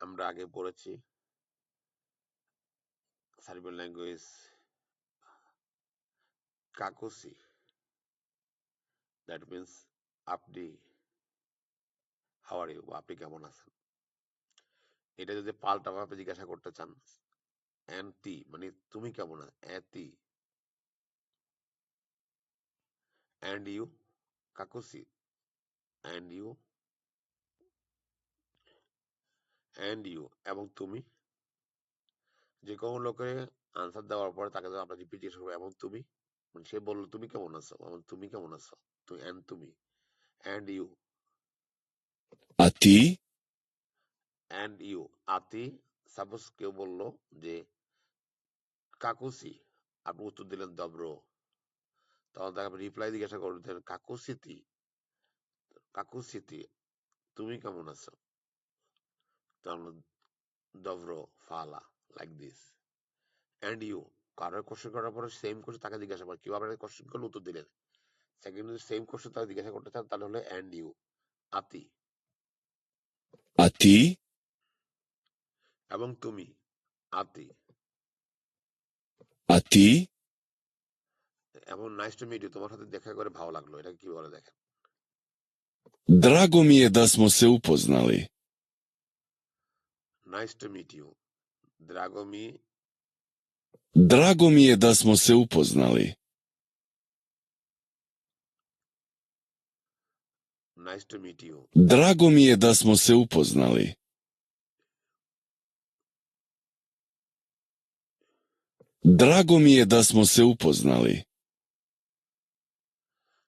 আমরা আগে পড়েছি। সার্বিয়ান ল্যাঙ্গুয়েজ কাকুসি। দ্যাট মিনস আপনি হাওয়ার ইউ আপনি কেমন আছেন? এটা যদি পাল্টা ভাবে জিজ্ঞাসা করতে চান অ্যান্টি মানে তুমি কেমন আছো অ্যাতি অ্যান্ড ইউ কাকুসি। অ্যান্ড ইউ অ্যান্ড ইউ এবং তুমি। যে কোনো লোকে আনসার দেওয়ার পরে তাকে আমরা রিপিট জিজ্ঞেস করব এবং তুমি? মানে সে বলল তুমি কেমন আছো? এবং তুমি কেমন আছো? তুমি অ্যান্ড তুমি? And you ti? And you আতি? সাপোজ কেউ বলল যে কাকুসি। আপনি উত্তর দিলেন দব্র তখন তাকে আপনি রিপ্লাই জিজ্ঞাসা করতেন কাকুসিতি? কাকুসিতি তুমি কেমন আছো? দব্র ফালা লাইক দিস অ্যান্ড ইউ কারোর কোশ্চেন করার পরে সেম কোশ্চেন তাকে জিজ্ঞাসা করে। কেউ আপনাকে কোশ্চেন করলে উত্তর দিলেন সেকেন্ড যদি সেম কোশ্চেন তাকে জিজ্ঞাসা করতে চান তাহলে হলো অ্যান্ড ইউ আতি। ti? এবং তুমি আতি। ti? এমন নাইস টু মিট ইউ তোমার সাথে দেখা করে ভালো লাগল। এটা কি বলে দেখেন? Drago mi je da smo se upoznali. Nice to meet you. Drago mi je... Drago mi je da smo se upoznali. Nice to meet you. Drago mi je da smo se upoznali. Drago mi je da smo se upoznali.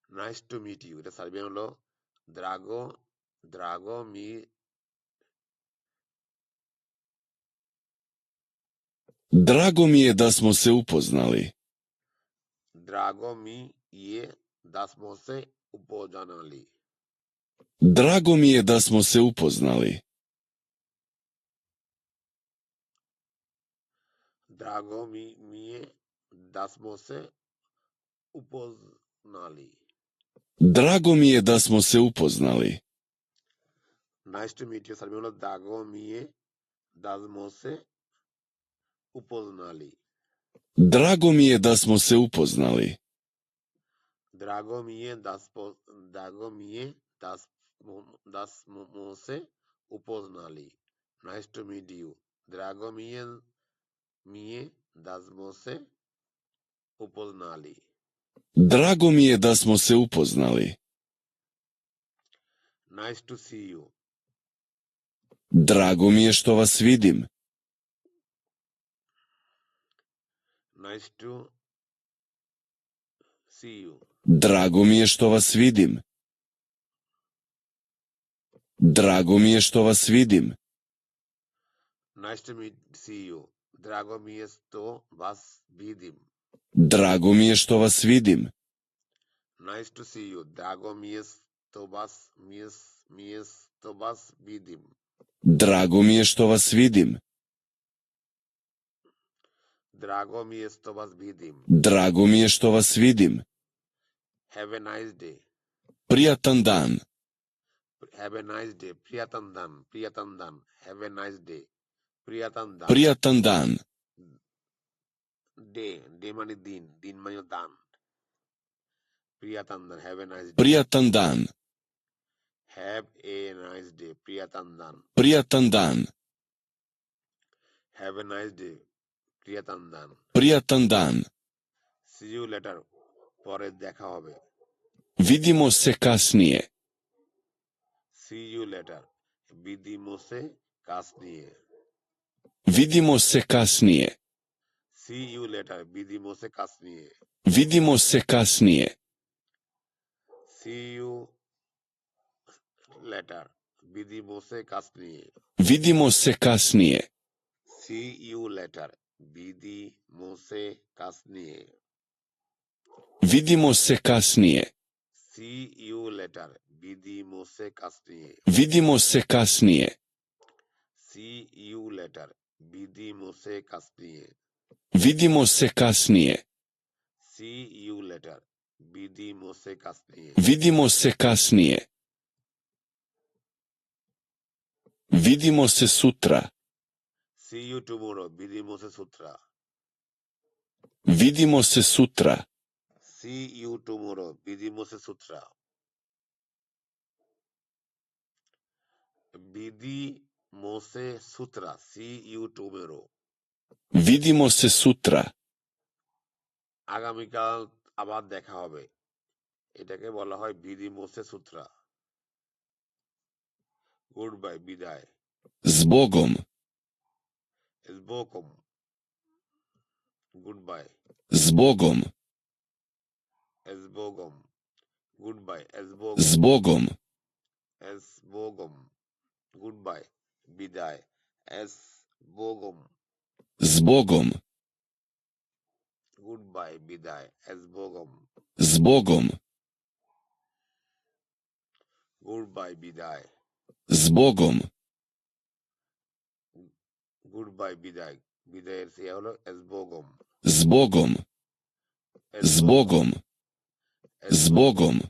Nice to meet you. Da drago, drago, drago mi Drago mi je da smo se upoznali. Drago mi je da smo se upoznali. Drago mi je da smo se upoznali. Drago mi, mi je da smo se upoznali. Drago mi je da smo se upoznali. Nice to meet you, Sarmila. Drago mi je da smo se upoznali. Drago mi je da smo se upoznali. Drago mi je da smo, drago mi je da smo, da smo se upoznali. Nice to meet you. Drago mi je, mi je da smo se upoznali. Drago mi je da smo se upoznali. Nice to see you. Drago mi je što vas vidim. Nice to see you. Drago mi je što vas vidim. Drago mi je što vas vidim. Nice to meet, see you. Drago mi je što vas vidim. Drago mi je što vas vidim. Nice to see you. Drago mi je što vas, mi je, mi je što vas vidim. Drago mi je što vas vidim. Drago mi je što vas vidim. Drago mi je što vas vidim. Have a nice day. Prijatan dan. Have a nice day. Prijatan dan. Prijatan dan. Have a nice day. Prijatan dan. Prijatan dan. Day. Day mani din. Din mani dan. Prijatan dan. Have a nice day. Prijatan dan. Have a nice day. Prijatan dan. Prijatan dan. Have a nice day. প্রিয়াতন্দান Prijatan dan. See you later পরে দেখা হবে Vidimo se kasnije. See you later বিদিমোসে কাজ নিয়ে Vidimo se kasnije. See you later বিদিমোসে কাজ নিয়ে Vidimo se kasnije. See you later বিদিমোসে কাজ নিয়ে Vidimo se kasnije. See you later Vidimo se kasnije. Vidimo se kasnije. See you later. Vidimo se kasnije. Vidimo se kasnije. See you later. Vidimo se kasnije. Vidimo se kasnije. See you later. Vidimo se kasnije. Vidimo se kasnije. Vidimo se sutra. See you tomorrow. Vidimo se Sutra. Vidimo se sutra. See you tomorrow. Vidimo se sutra. Vidimo se sutra. See you tomorrow. Vidimo se sutra. আগামীকাল আবার দেখা হবে এটাকে বলা হয় বিদিমোসে সূত্রা good bye বিদায় s Bogom С Богом. С Богом. Goodbye. С Богом. С Богом. Goodbye. Бидай. С Богом. С Богом. Goodbye. Бидай. С Богом. С Богом. Goodbye. Бидай. С Богом. Z Bogom. Z Bogom. Z Bogom.